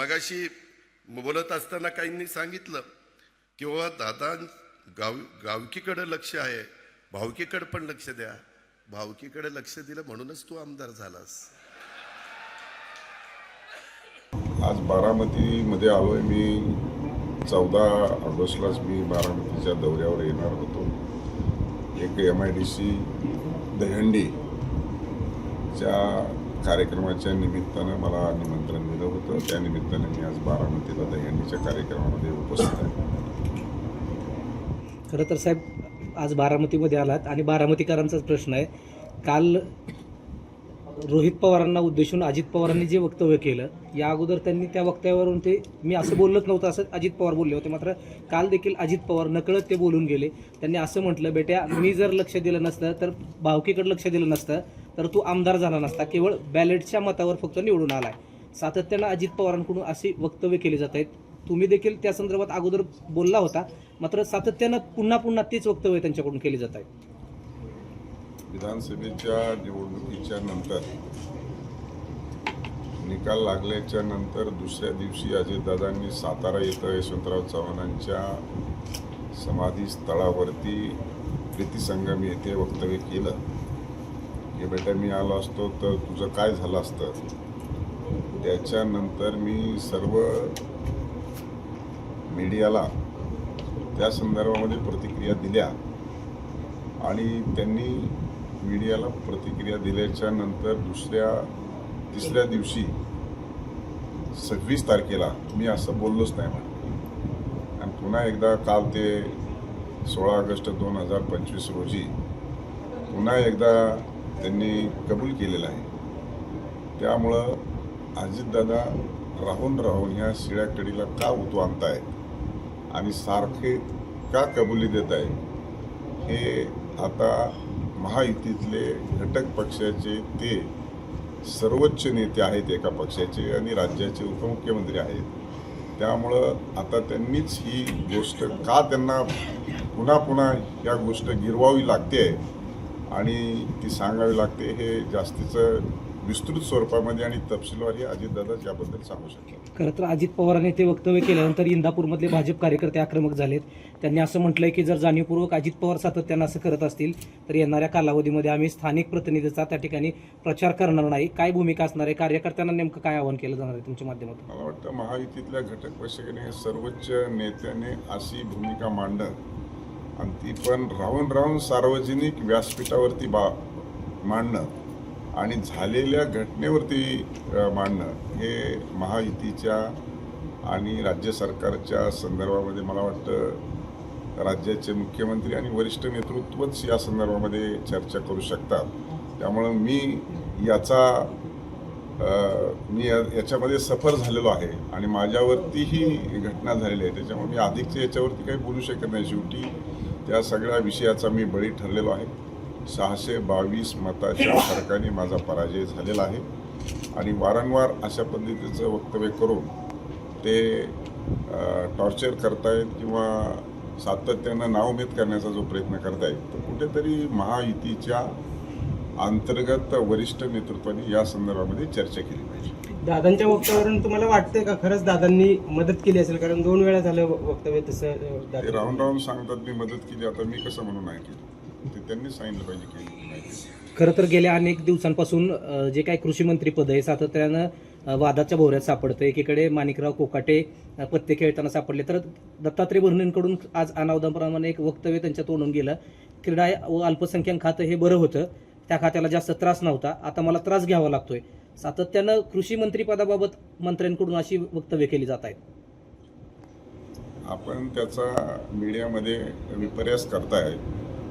मगाशी बोलत असताना काहींनी सांगितलं की बाबा दादा गाव गावकीकडं लक्ष आहे. भावकीकडं पण लक्ष द्या. भावकीकडे लक्ष दिलं म्हणूनच तू आमदार झालास. आज बारामतीमध्ये आलो आहे मी. चौदा ऑगस्टलाच मी बारामतीच्या दौऱ्यावर येणार होतो. एक एम आय डी सी दहंडीच्या कार्यक्रमाच्या निमित्तानं मला होतं. मी आज बारामतीला दहीहंडीच्या कार्यक्रमामध्ये उपस्थित आहे. खरं तर साहेब आज बारामतीमध्ये आलात आणि बारामतीकरांचाच प्रश्न आहे. काल रोहित पवारांना उद्देशून अजित पवारांनी जे वक्तव्य केलं या अगोदर त्यांनी त्या वक्तव्यावरून ते मी असं बोललंच नव्हतं असं अजित पवार बोलले होते. मात्र काल देखील अजित पवार नकळत ते बोलून गेले. त्यांनी असं म्हटलं बेट्या मी जर लक्ष दिलं नसतं तर भावकीकडे लक्ष दिलं नसतं तर तू आमदार झाला नसता. केवळ बॅलेटच्या मतावर फक्त निवडून आलाय. सातत्यानं अजित पवारांकडून असे वक्तव्य केले जात आहेत. तुम्ही देखील त्या संदर्भात अगोदर बोलला होता मात्र सातत्यानं पुन्हा पुन्हा तेच वक्तव्य त्यांच्याकडून केले जात आहेत. विधानसभेच्या निवडणुकीच्या नंतर निकाल लागल्याच्या नंतर दुसऱ्या दिवशी अजितदादांनी सातारा येथं यशवंतराव चव्हाणांच्या समाधी स्थळावरती प्रीतीसंगम येथे वक्तव्य केलं. की बेटा मी आलो असतो तर तुझं काय झालं असतं? त्याच्यानंतर मी सर्व मीडियाला त्या संदर्भामध्ये प्रतिक्रिया दिल्या. आणि त्यांनी मीडियाला प्रतिक्रिया दिल्याच्या नंतर दुसऱ्या तिसऱ्या दिवशी सव्वीस तारखेला मी असं बोललोच नाही म्हणे. आणि पुन्हा एकदा काल ते सोळा ऑगस्ट दोन हजार पंचवीस रोजी पुन्हा एकदा त्यांनी कबूल केलेलं आहे. त्यामुळं अजितदादा राहून राहून ह्या शिळ्या कडीला का उतू आणि सारखे का कबुली देत आहे हे आता महायुतीतले घटक पक्षाचे ते सर्वोच्च नेते आहेत एका पक्षाचे आणि राज्याचे उपमुख्यमंत्री आहेत. त्यामुळं आता त्यांनीच ही गोष्ट का त्यांना पुन्हा पुन्हा या गोष्ट गिरवावी लागते आणि ती सांगावी लागते हे जास्तीचं विस्तृत स्वरूपामध्ये आणि तपशीलवार हे अजितदादा याबद्दल सांगू शकतात. खरं तर अजित पवारांनी ते वक्तव्य केल्यानंतर इंदापूरमधले भाजप कार्यकर्ते आक्रमक झालेत. त्यांनी असं म्हटलंय की जर जाणीवपूर्वक अजित पवार सातत्यानं असं करत असतील तर येणाऱ्या कालावधीमध्ये आम्ही स्थानिक प्रतिनिधीचा त्या ठिकाणी प्रचार करणार नाही. काय भूमिका असणार आहे? कार्यकर्त्यांना नेमकं काय आवाहन केलं जाणार आहे तुमच्या माध्यमातून? मला वाटतं महायुतीतल्या घटक पक्षाने सर्वोच्च नेत्याने अशी भूमिका मांडणं आणि ती पण राहून राहून सार्वजनिक व्यासपीठावरती बा मांडणं. आणि झालेल्या घटनेवरती मांडणं हे महायुतीच्या आणि राज्य सरकारच्या संदर्भामध्ये मला वाटतं राज्याचे मुख्यमंत्री आणि वरिष्ठ नेतृत्वच या संदर्भामध्ये चर्चा करू शकतात. त्यामुळं मी याचा मी या- याच्यामध्ये सफर झालेलो आहे आणि माझ्यावरती ही घटना झालेली आहे. त्याच्यामुळे मी अधिकच्या याच्यावरती काही बोलू शकत नाही. शेवटी त्या सगळ्या विषयाचा मी बळी ठरलेलो आहे. सहाशे बावीस मताच्या फरकाने माझा पराजय झालेला आहे. आणि वारंवार अशा पद्धतीचं वक्तव्य करून ते टॉर्चर करतायत किंवा सातत्यानं नावमेद करण्याचा जो प्रयत्न करतायत तर कुठेतरी महायुतीच्या अंतर्गत वरिष्ठ नेतृत्वाने या संदर्भामध्ये चर्चा केली पाहिजे. दादांच्या वक्तव्यावरून तुम्हाला वाटतंय का खरंच दादांनी मदत केली असेल? कारण दोन वेळा झालं वक्तव्य तसं राहून राहून सांगतात मी मदत केली आता मी कसं म्हणून नाही केली ते त्यांनी सांगितलं पाहिजे की. खरं तर गेल्या अनेक दिवसांपासून अ, जे काही कृषी मंत्री पद आहे सातत्यानं अ, वादाच्या भोवऱ्यात सापडतं एकीकडे माणिकराव कोकाटे अ, पत्ते खेळताना सापडले. तर दत्तात्रय भरणेंकडून आज अनावधानप्रमाणे एक वक्तव्य त्यांच्या तोंडून गेलं. क्रीडा व अल्पसंख्याक खातं हे बरं होतं. त्या खात्याला जास्त त्रास नव्हता. आता मला त्रास घ्यावा लागतोय. सातत्यानं कृषी मंत्री पदाबाबत मंत्र्यांकडून अशी वक्तव्य केली जात आहेत आपण त्याचा मीडियामध्ये विपर्यास करताय.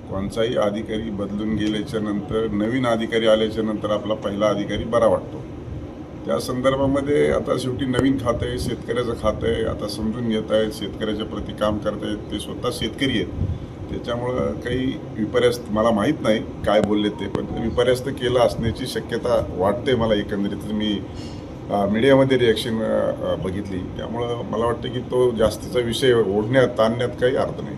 कोणताही अधिकारी बदलून गेल्याच्यानंतर नवीन अधिकारी आल्याच्यानंतर आपला पहिला अधिकारी बरा वाटतो. त्या संदर्भामध्ये आता शेवटी नवीन खातं आहे शेतकऱ्याचं खातं आहे आता समजून घेत आहेत शेतकऱ्याच्या प्रति काम करतायत ते स्वतः शेतकरी आहेत. त्याच्यामुळं काही विपर्यास्त मला माहीत नाही काय बोलले ते पण विपर्यास्त केलं असण्याची शक्यता वाटते मला एकंदरीत. मी मीडियामध्ये रिॲक्शन बघितली. त्यामुळं मला वाटतं की तो जास्तीचा विषय ओढण्यात ताणण्यात काही अर्थ नाही.